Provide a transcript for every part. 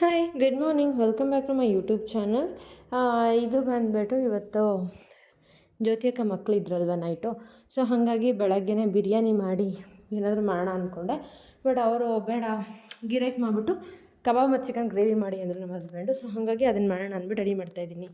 Hi good morning welcome back to my YouTube channel ಇದು ಬಂದುಬಿಟ್ಟು ಇವತ್ತು ಜ್ಯೋತಿಯಕ್ಕ ಮಕ್ಕಳು ಇದ್ರಲ್ವ ನೈಟು? ಸೊ ಹಾಗಾಗಿ ಬೆಳಗ್ಗೆನೇ ಬಿರಿಯಾನಿ ಮಾಡಿ ಏನಾದರೂ ಮಾಡೋಣ ಅಂದ್ಕೊಂಡೆ ಬಟ್ ಅವರು ಬೇಡ, ಗೀ ರೈಸ್ ಮಾಡಿಬಿಟ್ಟು ಕಬಾಬ್ ಮತ್ತು ಚಿಕನ್ ಗ್ರೇವಿ ಮಾಡಿ ಅಂದರು ನಮ್ಮ ಹಸ್ಬೆಂಡು ಸೊ ಹಾಗಾಗಿ ಅದನ್ನು ಮಾಡೋಣ ಅಂದ್ಬಿಟ್ಟು ರೆಡಿ ಮಾಡ್ತಾಯಿದ್ದೀನಿ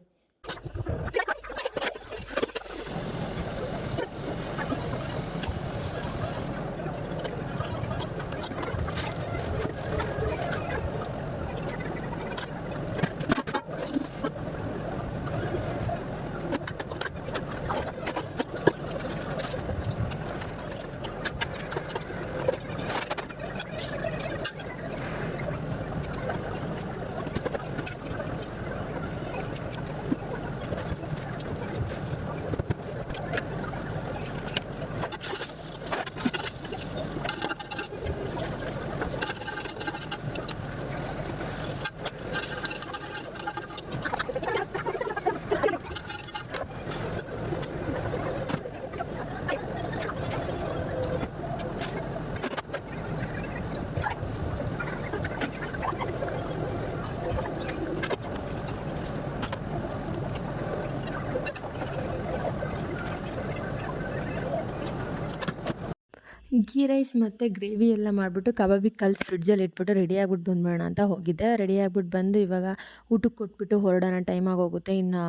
ಗೀ ರೈಸ್ ಮತ್ತು ಗ್ರೇವಿ ಎಲ್ಲ ಮಾಡಿಬಿಟ್ಟು ಕಬಾಬಿಗೆ ಕಲ್ಸಿ ಫ್ರಿಡ್ಜಲ್ಲಿ ಇಟ್ಬಿಟ್ಟು ರೆಡಿ ಆಗ್ಬಿಟ್ಟು ಬಂದ್ಬಿಡೋಣ ಅಂತ ಹೋಗಿದ್ದೆ. ರೆಡಿ ಆಗ್ಬಿಟ್ಟು ಬಂದು ಇವಾಗ ಊಟಕ್ಕೆ ಕೊಟ್ಬಿಟ್ಟು ಹೊರಡೋಣ ಟೈಮ್ ಆಗೋಗುತ್ತೆ. ಇನ್ನು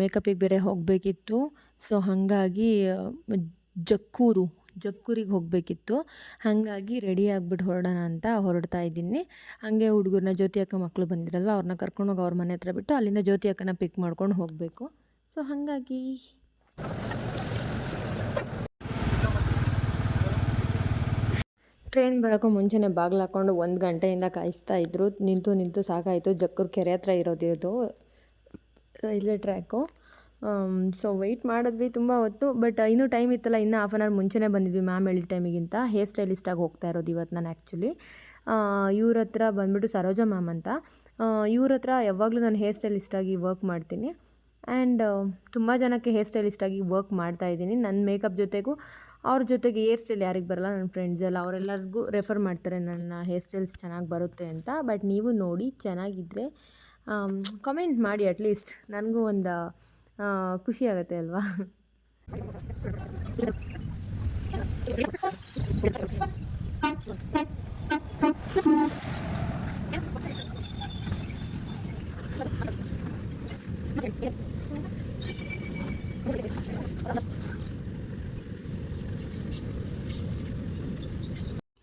ಮೇಕಪ್ಪಿಗೆ ಬೇರೆ ಹೋಗಬೇಕಿತ್ತು. ಸೊ ಹಾಗಾಗಿ ಜಕ್ಕೂರು, ಜಕ್ಕೂರಿಗೆ ಹೋಗಬೇಕಿತ್ತು. ಹಾಗಾಗಿ ರೆಡಿ ಆಗ್ಬಿಟ್ಟು ಹೊರಡೋಣ ಅಂತ ಹೊರಡ್ತಾ ಇದ್ದೀನಿ. ಹಾಗೆ ಹುಡುಗರನ್ನ ಜ್ಯೋತಿ ಅಕ್ಕ ಮಕ್ಕಳು ಬಂದಿರಲ್ವ ಅವ್ರನ್ನ ಕರ್ಕೊಂಡೋಗಿ ಅವ್ರ ಮನೆ ಹತ್ರ ಬಿಟ್ಟು ಅಲ್ಲಿಂದ ಜ್ಯೋತಿ ಅಕ್ಕನ ಪಿಕ್ ಮಾಡ್ಕೊಂಡು ಹೋಗಬೇಕು. ಸೊ ಹಾಗಾಗಿ ಟ್ರೈನ್ ಬರೋಕ್ಕೂ ಮುಂಚೆನೇ ಬಾಗಿಲು ಹಾಕ್ಕೊಂಡು ಒಂದು ಗಂಟೆಯಿಂದ ಕಾಯಿಸ್ತಾ ಇದ್ದರು ನಿಂತು ನಿಂತು ಸಾಕಾಯಿತು. ಜಕ್ಕೂರು ಕೆರೆ ಹತ್ರ ಇರೋದು ಇದು, ರೈಲ್ವೆ ಟ್ರ್ಯಾಕು. ಸೊ ವೆಯ್ಟ್ ಮಾಡಿದ್ವಿ ತುಂಬ ಹೊತ್ತು ಬಟ್ ಇನ್ನೂ ಟೈಮ್ ಇತ್ತಲ್ಲ, ಇನ್ನೂ ಹಾಫ್ ಆನ್ ಅವರ್ ಮುಂಚೆನೇ ಬಂದಿದ್ವಿ ಮ್ಯಾಮ್ ಹೇಳಿದ ಟೈಮಿಗಿಂತ ಹೇರ್ ಸ್ಟೈಲಿಸ್ಟಾಗಿ ಹೋಗ್ತಾ ಇರೋದು ಇವತ್ತು ನಾನು ಆ್ಯಕ್ಚುಲಿ ಇವ್ರ ಹತ್ರ ಬಂದ್ಬಿಟ್ಟು ಸರೋಜ ಮ್ಯಾಮ್ ಅಂತ. ಇವ್ರ ಹತ್ರ ಯಾವಾಗಲೂ ನಾನು ಹೇರ್ ಸ್ಟೈಲಿಸ್ಟಾಗಿ ವರ್ಕ್ ಮಾಡ್ತೀನಿ. ಆ್ಯಂಡ್ ತುಂಬ ಜನಕ್ಕೆ ಹೇರ್ ಸ್ಟೈಲಿಸ್ಟಾಗಿ ವರ್ಕ್ ಮಾಡ್ತಾಯಿದ್ದೀನಿ ನನ್ನ ಮೇಕಪ್ ಜೊತೆಗೂ ಅವ್ರ ಜೊತೆಗೆ ಹೇರ್ ಸ್ಟೈಲ್ ಯಾರಿಗೆ ಬರಲ್ಲ ನನ್ನ ಫ್ರೆಂಡ್ಸ್ ಎಲ್ಲ, ಅವರೆಲ್ಲರಿಗೂ ರೆಫರ್ ಮಾಡ್ತಾರೆ ನನ್ನ ಹೇರ್ ಸ್ಟೈಲ್ಸ್ ಚೆನ್ನಾಗಿ ಬರುತ್ತೆ ಅಂತ. ಬಟ್ ನೀವು ನೋಡಿ ಚೆನ್ನಾಗಿದ್ದರೆ ಕಮೆಂಟ್ ಮಾಡಿ ಅಟ್ಲೀಸ್ಟ್ ನನಗೂ ಒಂದು ಖುಷಿ ಆಗುತ್ತೆ ಅಲ್ವಾ?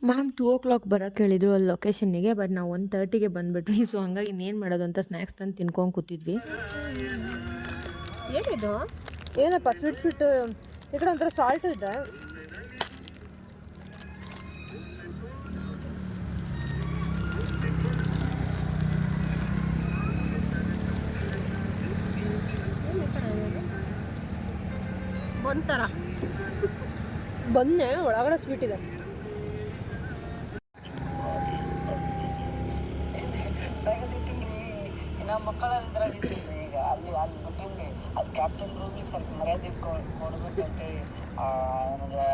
ಮ್ಯಾಮ್ ಟೂ ಓ ಕ್ಲಾಕ್ ಬರೋಕ್ಕೆ ಹೇಳಿದ್ರು ಅಲ್ಲಿ ಲೊಕೇಶನ್ನಿಗೆ ಬಟ್ ನಾವು ಒನ್ ತರ್ಟಿಗೆ ಬಂದುಬಿಟ್ವಿ. ಸೊ ಹಂಗಾಗಿ ಇನ್ನೇನು ಮಾಡೋದು ಅಂತ ಸ್ನ್ಯಾಕ್ಸ್ ತಂದು ತಿನ್ಕೊಂಡು ಕೂತಿದ್ವಿ. ಏನಿದು? ಏನಪ್ಪ ಸ್ವೀಟ್ ಸ್ವೀಟ್ ಈ ಕಡೆ ಒಂಥರ ಸಾಲ್ಟ್ ಇದೆ. ಒಂಥರ ಬಂದೆ ಒಳಗಡೆ ಸ್ವೀಟ್ ಇದೆ. ಮಕ್ಕಳಂದ್ರೆ ಈಗ ಅಲ್ಲಿ ಅಲ್ಲಿ ಬಿಟ್ಟಿನಿ ಅದು ಕ್ಯಾಪ್ಟನ್ ರೂಮಿಗೆ ಸ್ವಲ್ಪ ಮರ್ಯಾದೆ ಕೊಡ್ಬೇಕು ಅಂತೇಳಿ ನನಗೆ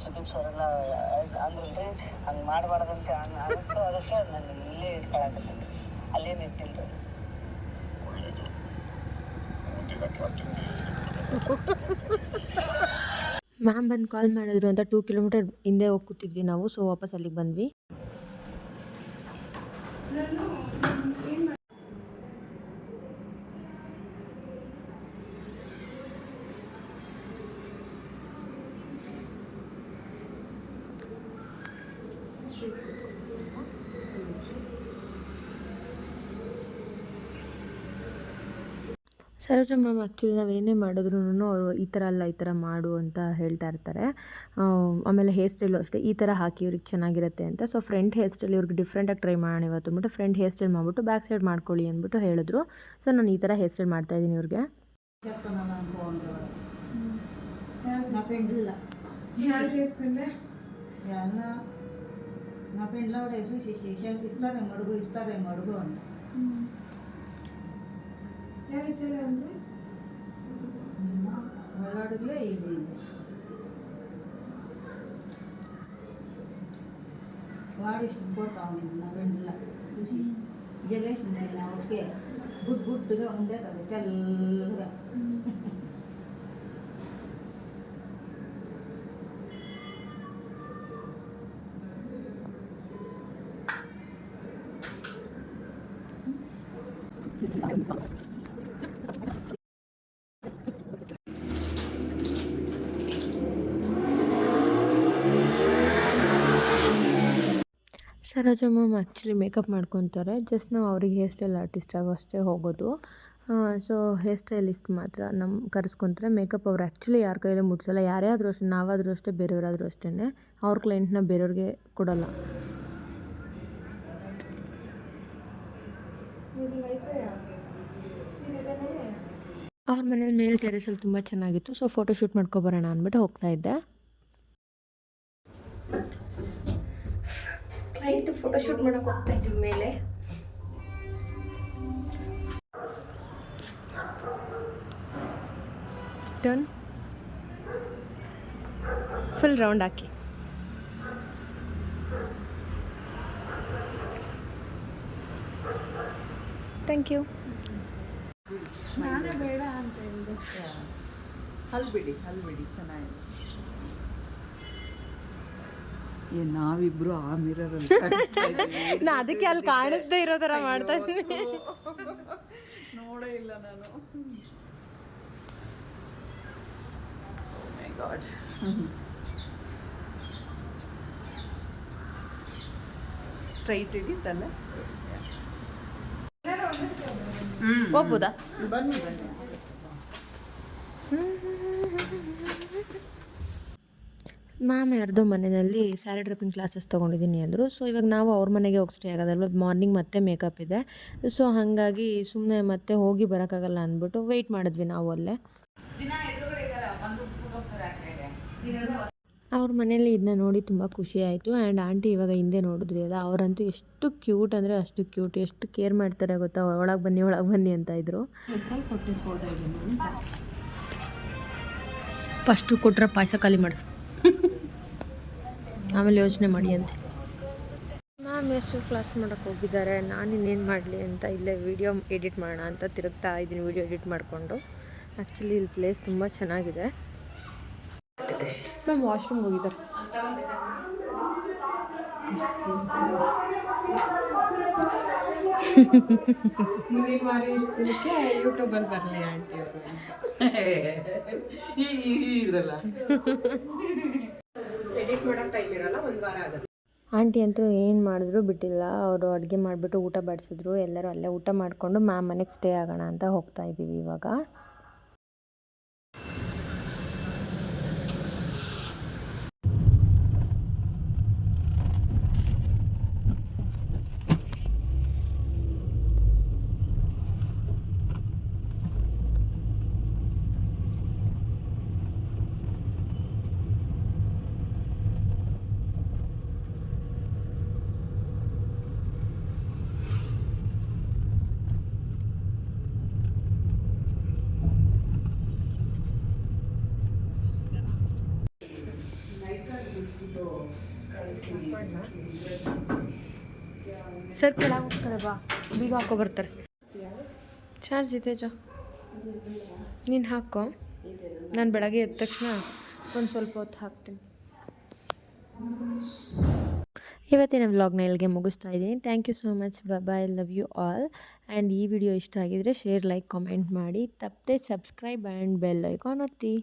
ಸುದೀಪ್ ಸರ್ ಎಲ್ಲ ಅಂದ್ರಲ್ರಿ ಹಂಗೆ ಮಾಡಬಾರ್ದಂತ ಅನಿಸ್ತು ಅದಕ್ಕೆ ನಾನು ಇಲ್ಲೇ ಇಟ್ಕೊಳಕತ್ತೀನಿ ಅಲ್ಲೇನು ಇಟ್ಟಿಲ್ಲ ಮ್ಯಾಮ್ ಬಂದು ಕಾಲ್ ಮಾಡಿದ್ರು ಅಂತ ಟೂ ಕಿಲೋಮೀಟರ್ ಹಿಂದೆ ಹೋಗಿ ಕೂತಿದ್ವಿ ನಾವು ಸೊ ವಾಪಸ್ ಅಲ್ಲಿಗೆ ಬಂದ್ವಿ. ಸರೋಜ ಮ್ಯಾಮ್ ಆ್ಯಕ್ಚುಲಿ ನಾವು ಏನೇ ಮಾಡಿದ್ರು ಅವರು ಈ ಥರ ಅಲ್ಲ ಈ ಥರ ಮಾಡು ಅಂತ ಹೇಳ್ತಾ ಇರ್ತಾರೆ ಆ, ಆಮೇಲೆ ಹೇರ್ ಸ್ಟೈಲು ಅಷ್ಟೇ ಈ ಥರ ಹಾಕಿ ಇವ್ರಿಗೆ ಚೆನ್ನಾಗಿರುತ್ತೆ ಅಂತ ಸೊ ಫ್ರಂಟ್ ಹೇರ್ ಸ್ಟೈಲ್ ಇವ್ರಿಗೆ ಡಿಫ್ರೆಂಟಾಗಿ ಟ್ರೈ ಮಾಡೋಣ ಇವತ್ತು ಅಂದ್ಬಿಟ್ಟು ಫ್ರಂಟ್ ಹೇರ್ ಸ್ಟೈಲ್ ಮಾಡಿಬಿಟ್ಟು ಬ್ಯಾಕ್ ಸೈಡ್ ಮಾಡ್ಕೊಳ್ಳಿ ಅಂದ್ಬಿಟ್ಟು ಹೇಳಿದ್ರು ಸೊ ನಾನು ఈ ಥರ ಹೇರ್ స్టైల్ ಮಾಡ್ತಾಯಿದ್ದೀನಿ ఇవ్వరికి చేసుకున్నాను అనుకోండి నా పెండ్ల ಎಲ್ಲ నా పెండ్ల కూడా చూసి షీషన్స్ ఇస్తారేమో అడుగు ఇస్తారేమో అడుగు అని వెళ్ళడుగులే ఇది వాడు ఇష్టం పోతా ఉంది నా పెండ్ల చూసి ಜಲೇಶ್ ಉಂಟಿಲ್ಲ ಒಟ್ಟಿಗೆ ಗುಡ್ ಗುಡ್ಡುಗೆ ಉಂಡೆ ತಗೋ ತೆಲ್ಲಗೆ Saroja ma'am actually makeup ಮಾಡ್ಕೊತಾರೆ. ಜಸ್ಟ್ ನಾವು ಅವ್ರಿಗೆ ಹೇರ್ ಸ್ಟೈಲ್ ಆರ್ಟಿಸ್ಟ್ ಅಷ್ಟೇ ಹೋಗೋದು. ಸೊ ಹೇರ್ ಸ್ಟೈಲಿಸ್ಟ್ ಮಾತ್ರ ನಮ್ಮ ಕರೆಸ್ಕೊತಾರೆ. ಮೇಕಪ್ ಅವ್ರು ಆ್ಯಕ್ಚುಲಿ ಯಾರ ಕೈಯಲ್ಲಿ ಮುಟ್ಸೋಲ್ಲ. ಯಾರೇ ಆದರೂ ಅಷ್ಟೇ, ನಾವಾದರೂ ಅಷ್ಟೇ, ಬೇರೆಯವರಾದರೂ ಅಷ್ಟೇ ಅವ್ರ ಕ್ಲೈಂಟ್ನ ಬೇರೆಯವ್ರಿಗೆ ಕೊಡಲ್ಲ. ಅವ್ರ ಮನೇಲಿ ಮೇಲ್ ಟೆರೆಸಲ್ಲಿ ತುಂಬ ಚೆನ್ನಾಗಿತ್ತು. ಸೊ ಫೋಟೋ ಶೂಟ್ ಮಾಡ್ಕೊಬರೋಣ ಅಂದ್ಬಿಟ್ಟು ಹೋಗ್ತಾ ಇದ್ದೆ. ಕ್ಲೈಂಟ್ ಫೋಟೋ ಶೂಟ್ ಮಾಡೋಕೆ ಹೋಗ್ತಾ ಇದ್ದೀವಿ ಮೇಲೆ. ಟರ್ನ್ ಫುಲ್ ರೌಂಡ್ ಹಾಕಿ. ಥ್ಯಾಂಕ್ ಯು ಹಲ್ ಬಿಡಿ ಹಲ್ ಬಿಡಿ ಚೆನ್ನಾಗಿದೆ. ಏ ನಾವಿಬ್ರು ಆ ಮಿರರಲ್ಲಿ ನಾ ಅದಕ್ಕೆ ಅಲ್ಲಿ ಕಾಣಿಸ್ದೇ ಇರೋ ತರ ಮಾಡ್ತಾ ಇದ್ದೀನಿ. ನೋಡೇ ಇಲ್ಲ ನಾನು. ಮೈ ಗಾಡ್ ಸ್ಟ್ರೈಟ್ ಹಿಡಿತಲ್ಲ ಹೋಗ್ಬೋದಾ? ಬನ್ನಿ ಬನ್ನಿ. ಮ್ಯಾಮ್ ಯಾರ್ದೋ ಮನೆಯಲ್ಲಿ ಸ್ಯಾರಿ ಡ್ರಿಪ್ಪಿಂಗ್ ಕ್ಲಾಸಸ್ ತೊಗೊಂಡಿದ್ದೀನಿ ಅಂದರು. ಸೊ ಇವಾಗ ನಾವು ಅವ್ರ ಮನೆಗೆ ಹೋಗಿ ಸ್ಟೇ ಆಗೋದಲ್ವ ಮಾರ್ನಿಂಗ್ ಮತ್ತೆ ಮೇಕಪ್ ಇದೆ. ಸೊ ಹಾಗಾಗಿ ಸುಮ್ಮನೆ ಮತ್ತೆ ಹೋಗಿ ಬರೋಕ್ಕಾಗಲ್ಲ ಅಂದ್ಬಿಟ್ಟು ವೆಯ್ಟ್ ಮಾಡಿದ್ವಿ ನಾವು ಅಲ್ಲೇ. ಅವ್ರ ಮನೇಲಿ ಇದನ್ನ ನೋಡಿ ತುಂಬ ಖುಷಿ ಆಯಿತು. ಆ್ಯಂಡ್ ಆಂಟಿ ಇವಾಗ ಹಿಂದೆ ನೋಡಿದ್ರಿ ಅಲ್ಲ ಅವರಂತೂ ಎಷ್ಟು ಕ್ಯೂಟ್ ಅಂದರೆ ಅಷ್ಟು ಕ್ಯೂಟ್ ಎಷ್ಟು ಕೇರ್ ಮಾಡ್ತಾರೆ ಗೊತ್ತಾ? ಒಳಗೆ ಬನ್ನಿ ಒಳಗೆ ಬನ್ನಿ ಅಂತ ಇದ್ರು. ಫಸ್ಟು ಕೊಟ್ಟರೆ ಪಾಯಸ ಖಾಲಿ ಮಾಡು. ಆಮೇಲೆ ಯೋಚನೆ ಮಾಡಿ ಅಂತ. ಮ್ಯಾಮ್ ಎಷ್ಟು ಕ್ಲಾಸ್ ಮಾಡೋಕ್ಕೆ ಹೋಗಿದ್ದಾರೆ? ನಾನು ಇನ್ನೇನು ಮಾಡಲಿ ಅಂತ ಇಲ್ಲೇ ವೀಡಿಯೋ ಎಡಿಟ್ ಮಾಡೋಣ ಅಂತ ತಿರುಗ್ತಾ ಇದ್ದೀನಿ ವೀಡಿಯೋ ಎಡಿಟ್ ಮಾಡಿಕೊಂಡು. ಆ್ಯಕ್ಚುಲಿ ಇಲ್ಲಿ ಪ್ಲೇಸ್ ತುಂಬ ಚೆನ್ನಾಗಿದೆ. ಮ್ಯಾಮ್ ವಾಶ್ರೂಮ್ ಹೋಗಿದ್ದಾರೆ. ಯೂಟ್ಯೂಬಲ್ಲಿ ಬರಲಿ ಆಂಟಿ ಅವರು. ಇದ್ರಲ್ಲ ಆಂಟಿ ಅಂತೂ ಏನು ಮಾಡಿದ್ರು ಬಿಟ್ಟಿಲ್ಲ, ಅವರು ಅಡುಗೆ ಮಾಡಿಬಿಟ್ಟು ಊಟ ಬಡಿಸಿದ್ರು, ಎಲ್ಲರೂ ಅಲ್ಲೇ ಊಟ ಮಾಡಿಕೊಂಡು ಮ್ಯಾಮ್ ಮನೆಗೆ ಸ್ಟೇ ಆಗೋಣ ಅಂತ ಹೋಗ್ತಾ ಇದ್ದೀವಿ ಇವಾಗ. ಸರ್ ಕೆಳಗೆ ಬಾ. ಬೀಗ ಹಾಕೋ ಬರ್ತಾರೆ. ಚಾರ್ಜ್ ಇದೆ, ಜೋ. ನೀನು ಹಾಕೋ. ನಾನು ಬೆಳಗ್ಗೆ ಎದ್ದ ತಕ್ಷಣ ಒಂದು ಸ್ವಲ್ಪ ಹೊತ್ತು ಹಾಕ್ತೀನಿ. ಇವತ್ತಿನ ವ್ಲಾಗ್ನ ಇಲ್ಲಿಗೆ ಮುಗಿಸ್ತಾ ಇದ್ದೀನಿ. Thank you so much bye love you all and ಈ ವಿಡಿಯೋ ಇಷ್ಟ ಆಗಿದರೆ ಶೇರ್ ಲೈಕ್ ಕಾಮೆಂಟ್ ಮಾಡಿ. ತಪ್ಪದೆ ಸಬ್ಸ್ಕ್ರೈಬ್ ಆ್ಯಂಡ್ ಬೆಲ್ ಐಕಾನ್ ಒತ್ತಿ.